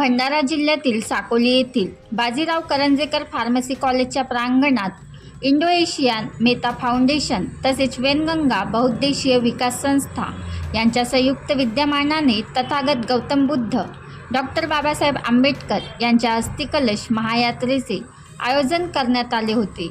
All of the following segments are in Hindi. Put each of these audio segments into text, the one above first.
भंडारा जिल्ह्यातील साकोली येथील बाजीराव करंजेकर फार्मसी कॉलेजच्या प्रांगणात इंडो एशियन मेता फाउंडेशन तसेच वेनगंगा बहुद्देशीय विकास संस्था यांच्या संयुक्त विद्यमानाने तथागत गौतम बुद्ध डॉक्टर बाबासाहेब आंबेडकर यांच्या अस्थिकलश महायात्रेचे आयोजन करण्यात आले होते.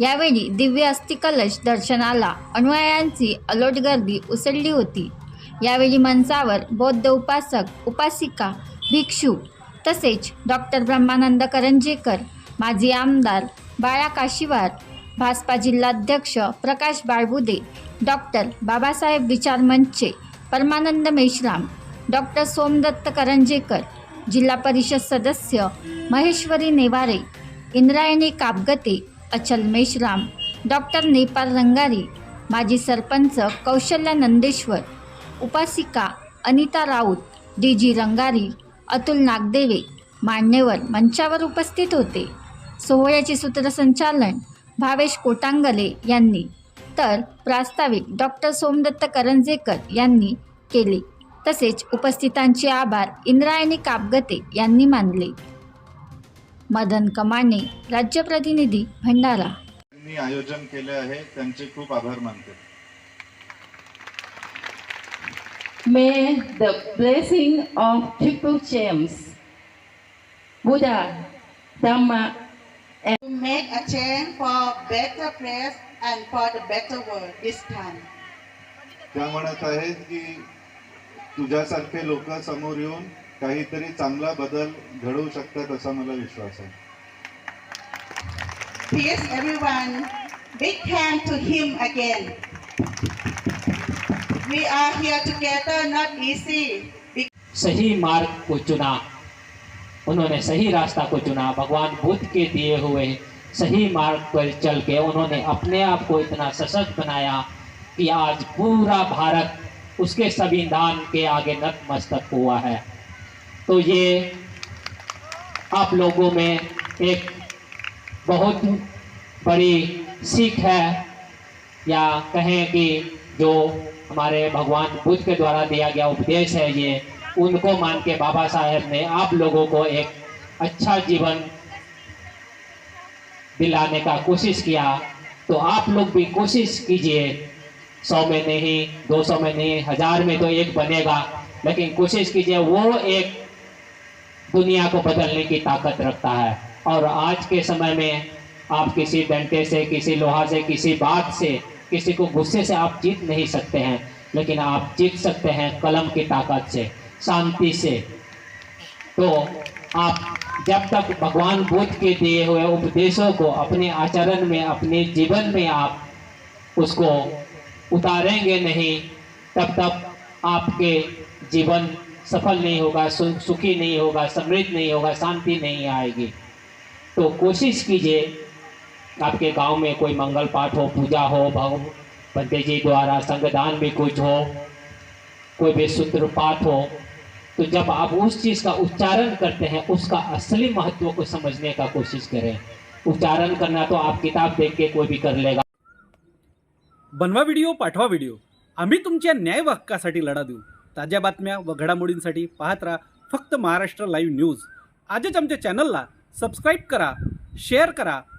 यावेळी दिव्य अस्थिकलश दर्शनाला अनुयायांची अलोट गर्दी उसळली होती. यावेळी मंचावर बौद्ध उपासक उपासिका भिक्षू. तसेच डॉक्टर ब्रह्मानंद करंजेकर माजी आमदार बाळा काशीवार भाजपा जिल्हाध्यक्ष प्रकाश बाळबुदे डॉक्टर बाबासाहेब विचार मंचचे परमानंद मेश्राम डॉक्टर सोमदत्त करंजेकर जिल्हा परिषद सदस्य महेश्वरी नेवारे इंद्रायणी कापगते अचल मेश्राम डॉक्टर नेपाल रंगारी माजी सरपंच कौशल्य नंदेश्वर उपासिका अनिता राऊत डी जी रंगारी अतुल नागदेवे मान्यवर मंचावर उपस्थित होते. सोहळ्याचे सूत्रसंचालन भावेश कोटांगले यांनी तर प्रास्ताविक डॉक्टर सोमदत्त करंजेकर यांनी केले. तसेच उपस्थितांचे आभार इंद्रायणी कापगते यांनी मानले. मदन कमाने राज्य प्रतिनिधी भंडारा. आयोजन केले आहे त्यांचे खूप आभार मानते. May the blessing of Triple Gems, Buddha, Dhamma, to make a change for better place and for the better world this time. त्या म्हणत आहेत की तुझ्यासारखे लोक समोर येऊन काहीतरी चांगला बदल घडवू शकतात असा मला विश्वास आहे Please, everyone, big hand to him again. We are here together, not easy. सही मार्ग को चुना। उन्होंने सही रास्ता को चुना। भगवान बुद्ध के दिए हुए सही मार्ग पर चल के उन्होंने अपने आप को इतना सशक्त बनाया कि आज पूरा भारत उसके संविधान के आगे नतमस्तक हुआ है। तो ये आप लोगों में एक बहुत बड़ी सीख है या कहें कि जो हमारे भगवान बुद्ध के द्वारा दिया गया उपदेश है ये, उनको मान के बाबा साहेब ने आप लोगों को एक अच्छा जीवन दिलाने का कोशिश किया तो आप लोग भी कोशिश कीजिए। सौ में नहीं, दो सौ में नहीं, हज़ार में तो एक बनेगा, लेकिन कोशिश कीजिए वो एक दुनिया को बदलने की ताकत रखता है। और आज के समय में आप किसी डंटे से, किसी लोहा से, किसी बात से किसी को गुस्से से आप जीत नहीं सकते हैं, लेकिन आप जीत सकते हैं कलम की ताकत से, शांति से। तो आप जब तक भगवान बुद्ध के दिए हुए उपदेशों को अपने आचरण में, अपने जीवन में आप उसको उतारेंगे नहीं, तब तक आपके जीवन सफल नहीं होगा, सुखी नहीं होगा, समृद्ध नहीं होगा, शांति नहीं आएगी। तो कोशिश कीजिए आपके गाँव में कोई मंगल पाठ हो, पूजा हो, भाव पंडित जी द्वारा संगदान भी कुछ हो, कोई भी सूत्र पाठ हो तो जब आप उस चीज़ का उच्चारण करते हैं, उसका असली महत्व को समझने का कोशिश करें। उच्चारण करना तो आप किताब देख के कोई भी कर लेगा। बनवा व्हिडिओ पाठवा व्हिडिओ आम्ही तुमच्या न्याय हक्कासाठी लढा देऊ। ताज्या बातम्या व घडामोडींसाठी पाहत राहा फक्त महाराष्ट्र लाईव्ह न्यूज़. आजच आमच्या चॅनलला सबस्क्राईब करा, शेअर करा